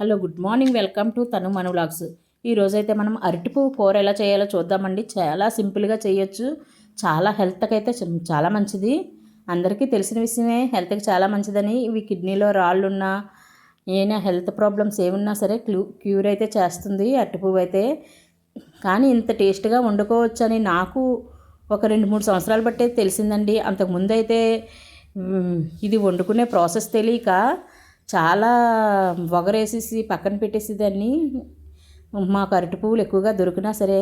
Hello good morning. Welcome to తను మన vlogs. ఈరోజైతే మనం అరటిపువ్వు కూర ఎలా చేయాలో చూద్దామండి. చాలా సింపుల్గా చేయొచ్చు. చాలా హెల్త్కి అయితే చాలా మంచిది. అందరికీ తెలిసిన విషయమే హెల్త్కి చాలా మంచిదని. ఇవి కిడ్నీలో రాళ్ళున్నా ఏమైనా హెల్త్ ప్రాబ్లమ్స్ ఏమున్నా సరే క్లూ క్యూర్ అయితే చేస్తుంది అరటిపువ్వు అయితే. కానీ ఇంత టేస్ట్గా వండుకోవచ్చని నాకు ఒక రెండు మూడు సంవత్సరాలు బట్టే తెలిసిందండి. అంతకుముందు అయితే ఇది వండుకునే ప్రాసెస్ తెలియక చాలా వగరేసేసి పక్కన పెట్టేసి దాన్ని మాకు అరటి పువ్వులు ఎక్కువగా దొరికినా సరే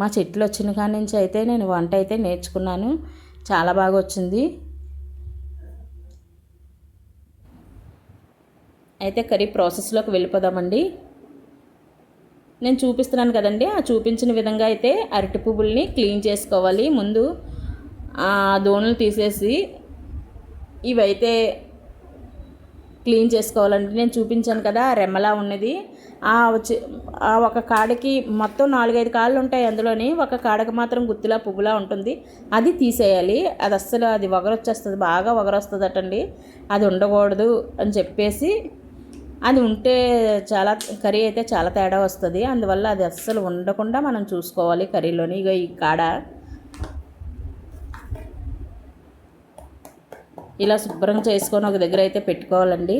మా చెట్లు వచ్చిన కాడి నుంచి అయితే నేను వంట అయితే నేర్చుకున్నాను. చాలా బాగా వచ్చింది. అయితే కర్రీ ప్రాసెస్లోకి వెళ్ళిపోదామండి. నేను చూపిస్తున్నాను కదండి ఆ చూపించిన విధంగా అయితే అరటి పువ్వుల్ని క్లీన్ చేసుకోవాలి. ముందు ఆ దోణలు తీసేసి ఇవైతే క్లీన్ చేసుకోవాలండి నేను చూపించాను కదా రెమ్మలా ఉన్నది. ఆ వచ్చి ఆ ఒక కాడకి మొత్తం నాలుగైదు కాళ్ళు ఉంటాయి అందులోని ఒక కాడకి మాత్రం గుత్తిలా పువ్వులా ఉంటుంది. అది తీసేయాలి. అది అస్సలు అది వగరొచ్చేస్తుంది బాగా వగరొస్తుంది అటండి అది ఉండకూడదు అని చెప్పేసి అది ఉంటే చాలా కర్రీ అయితే చాలా తేడా వస్తుంది. అందువల్ల అది అస్సలు ఉండకుండా మనం చూసుకోవాలి కర్రీలోని. ఇక ఈ కాడ ఇలా శుభ్రం చేసుకొని ఒక దగ్గర అయితే పెట్టుకోవాలండి.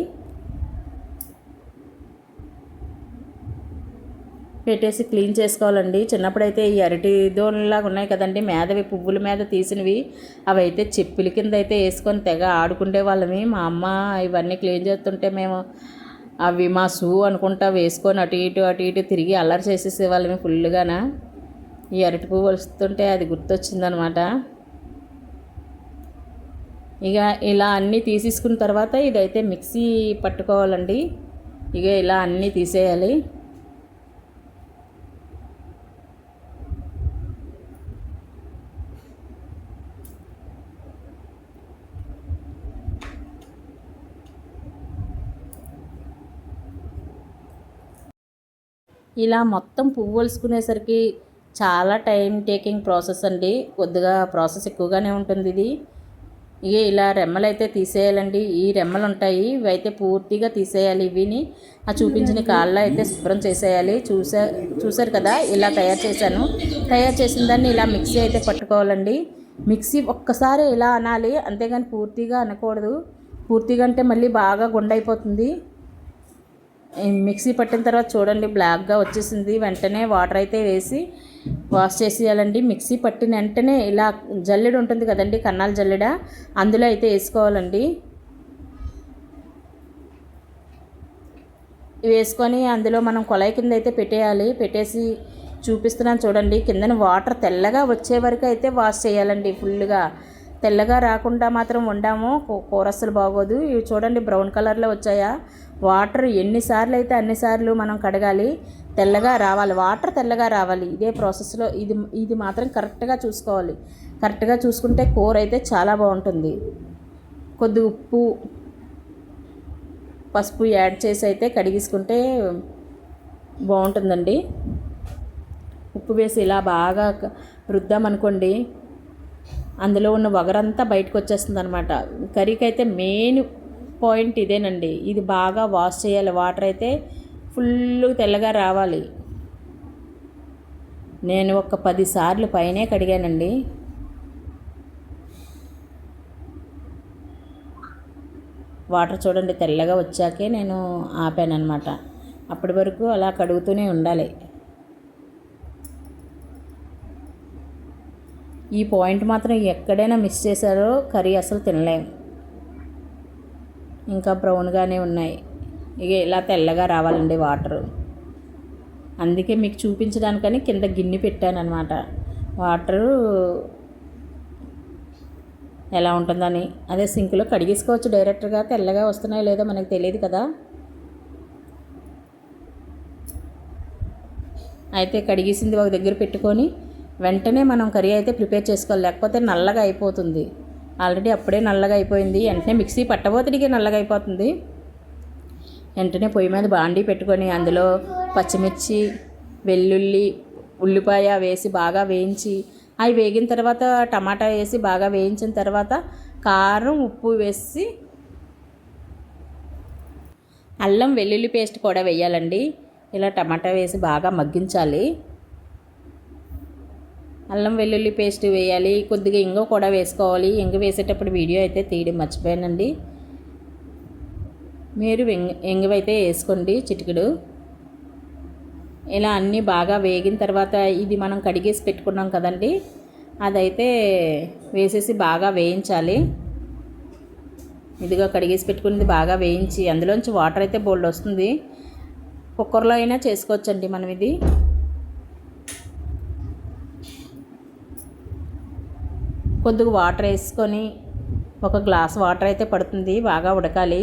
పెట్టేసి క్లీన్ చేసుకోవాలండి. చిన్నప్పుడైతే ఈ అరటి దోణలాగా ఉన్నాయి కదండి. మేదవి పువ్వుల మీద తీసినవి. అవి అయితే చెప్పుల కింద అయితే వేసుకొని తెగ ఆడుకుండే వాళ్ళమి. మా అమ్మ ఇవన్నీ క్లీన్ చేస్తుంటే మేము అవి మా షూ అనుకుంటా వేసుకొని అటు ఇటు అటు ఇటు తిరిగి అల్లరి చేసేసేవాళ్ళమి ఫుల్గాన ఈ అరటి పువ్వు వస్తుంటే అది గుర్తొచ్చిందనమాట. ఇక ఇలా అన్నీ తీసేసుకున్న తర్వాత ఇదైతే మిక్సీ పట్టుకోవాలండి. ఇక ఇలా అన్నీ తీసేయాలి. ఇలా మొత్తం పువ్వు వలుసుకునేసరికి చాలా టైం టేకింగ్ ప్రాసెస్ అండి. కొద్దిగా ప్రాసెస్ ఎక్కువగానే ఉంటుంది ఇది. ఇక ఇలా రెమ్మలు అయితే తీసేయాలండి. ఈ రెమ్మలు ఉంటాయి ఇవి అయితే పూర్తిగా తీసేయాలి. ఇవిని ఆ చూపించిన కాళ్ళ అయితే శుభ్రం చేసేయాలి. చూసా చూసారు కదా ఇలా తయారు చేశాను. తయారు చేసిన దాన్ని ఇలా మిక్సీ అయితే పట్టుకోవాలండి. మిక్సీ ఒక్కసారి ఇలా అనాలి. అంతేగాని పూర్తిగా అనకూడదు. పూర్తిగా అంటే మళ్ళీ బాగా గుండైపోతుంది. మిక్సీ పట్టిన తర్వాత చూడండి బ్లాక్గా వచ్చేసింది. వెంటనే వాటర్ అయితే వేసి వాష్ చేసేయాలండి. మిక్సీ పట్టిన వెంటనే ఇలా జల్లెడ ఉంటుంది కదండి కన్నాల జల్లెడ అందులో అయితే వేసుకోవాలండి. ఇవి వేసుకొని అందులో మనం కొలాయి కింద అయితే పెట్టేయాలి. పెట్టేసి చూపిస్తున్నాను చూడండి. కిందన వాటర్ తెల్లగా వచ్చే వరకు అయితే వాష్ చేయాలండి ఫుల్గా తెల్లగా రాకుండా మాత్రం వండాము. కూర అస్సలు బాగోదు. ఇవి చూడండి బ్రౌన్ కలర్లో వచ్చాయా. వాటర్ ఎన్నిసార్లు అయితే అన్నిసార్లు మనం కడగాలి. తెల్లగా రావాలి వాటర్ తెల్లగా రావాలి. ఇదే ప్రాసెస్లో ఇది ఇది మాత్రం కరెక్ట్గా చూసుకోవాలి. కరెక్ట్గా చూసుకుంటే కూర అయితే చాలా బాగుంటుంది. కొద్ది ఉప్పు పసుపు యాడ్ చేసి అయితే కడిగేసుకుంటే బాగుంటుందండి. ఉప్పు వేసి ఇలా బాగా రుద్దామనుకోండి అందులో ఉన్న వగరంతా బయటకు వచ్చేస్తుంది అనమాట కర్రీకి అయితే మెయిన్ పాయింట్ ఇదేనండి. ఇది బాగా వాష్ చేయాలి. వాటర్ అయితే ఫుల్ తెల్లగా రావాలి. నేను ఒక పదిసార్లు పైనే కడిగానండి. వాటర్ చూడండి తెల్లగా వచ్చాకే నేను ఆపాను అప్పటి వరకు అలా కడుగుతూనే ఉండాలి. ఈ పాయింట్ మాత్రం ఎక్కడైనా మిస్ చేశారో కర్రీ అసలు తినలేము ఇంకా బ్రౌన్గానే ఉన్నాయి. ఇక ఇలా తెల్లగా రావాలండి వాటరు. అందుకే మీకు చూపించడానికని కింద గిన్నె పెట్టాను అనమాట వాటరు ఎలా ఉంటుందని. అదే సింక్లో కడిగేసుకోవచ్చు డైరెక్ట్గా తెల్లగా వస్తున్నాయో లేదో మనకు తెలియదు కదా. అయితే కడిగేసింది ఒక దగ్గర పెట్టుకొని వెంటనే మనం కర్రీ అయితే ప్రిపేర్ చేసుకోవాలి. లేకపోతే నల్లగా అయిపోతుంది. ఆల్రెడీ అప్పుడే నల్లగా అయిపోయింది. వెంటనే మిక్సీ పట్టబోతుడికి నల్లగా అయిపోతుంది. వెంటనే పొయ్యి మీద బాండీ పెట్టుకొని అందులో పచ్చిమిర్చి వెల్లుల్లి ఉల్లిపాయ వేసి బాగా వేయించి అవి వేగిన తర్వాత టమాటా వేసి బాగా వేయించిన తర్వాత కారం ఉప్పు వేసి అల్లం వెల్లుల్లి పేస్ట్ కూడా వేయాలండి. ఇలా టమాటా వేసి బాగా మగ్గించాలి. అల్లం వెల్లుల్లి పేస్ట్ వేయాలి. కొద్దిగా ఇంగ కూడా వేసుకోవాలి. ఇంగ వేసేటప్పుడు వీడియో అయితే తీయడం మర్చిపోయానండి. మీరు ఎంగివైతే వేసుకోండి చిటికెడు. ఇలా అన్నీ బాగా వేగిన తర్వాత ఇది మనం కడిగేసి పెట్టుకున్నాం కదండి అదైతే వేసేసి బాగా వేయించాలి. ఇదిగా కడిగేసి పెట్టుకున్నది బాగా వేయించి అందులోంచి వాటర్ అయితే బోల్డ్ వస్తుంది. కుక్కర్లో అయినా చేసుకోవచ్చండి మనం ఇది. కొద్దిగా వాటర్ వేసుకొని ఒక గ్లాస్ వాటర్ అయితే పడుతుంది బాగా ఉడకాలి.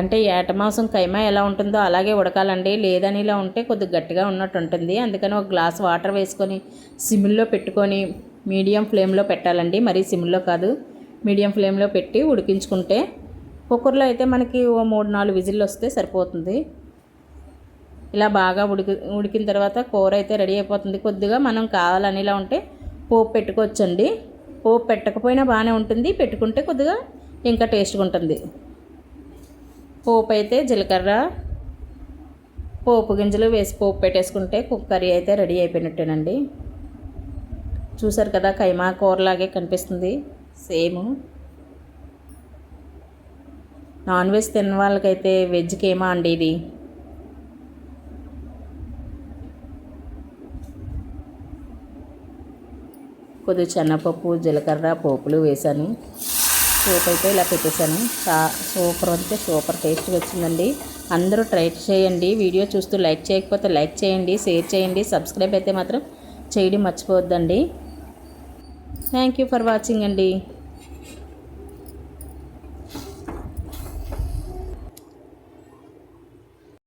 అంటే ఏటమాసం కైమా ఎలా ఉంటుందో అలాగే ఉడకాలండి. లేదని ఇలా ఉంటే కొద్దిగా గట్టిగా ఉన్నట్టు ఉంటుంది. అందుకని ఒక గ్లాస్ వాటర్ వేసుకొని సిమ్లో పెట్టుకొని మీడియం ఫ్లేమ్లో పెట్టాలండి. మరీ సిమ్లో కాదు మీడియం ఫ్లేమ్లో పెట్టి ఉడికించుకుంటే కుక్కర్లో అయితే మనకి ఓ మూడు నాలుగు విజిల్లు వస్తే సరిపోతుంది. ఇలా బాగా ఉడికి ఉడికిన తర్వాత కూర అయితే రెడీ అయిపోతుంది. కొద్దిగా మనం కావాలని ఇలా ఉంటే పోపు పెట్టుకోవచ్చండి. పోపు పెట్టకపోయినా బాగానే ఉంటుంది. పెట్టుకుంటే కొద్దిగా ఇంకా టేస్ట్గా ఉంటుంది. పోపు అయితే జీలకర్ర పోపు గింజలు వేసి పోపు పెట్టేసుకుంటే కర్రీ అయితే రెడీ అయిపోయినట్టేనండి. చూసారు కదా కైమా కూరలాగే కనిపిస్తుంది. సేమ్. నాన్ వెజ్ తిన్న వాళ్ళకైతే వెజ్ అండి ఇది. కొద్దిగా చెన్నపప్పు జీలకర్ర పోపులు వేసాను పోపు అయితే ఇలా పెట్టేశాను. చా సూపర్ అంటే సూపర్ టేస్ట్గా వచ్చిందండి. అందరూ ట్రై చేయండి. వీడియో చూస్తూ లైక్ చేయకపోతే లైక్ చేయండి షేర్ చేయండి సబ్స్క్రైబ్ అయితే మాత్రం చేయడం మర్చిపోవద్దండి. థ్యాంక్ యూ ఫర్ వాచింగ్ అండి.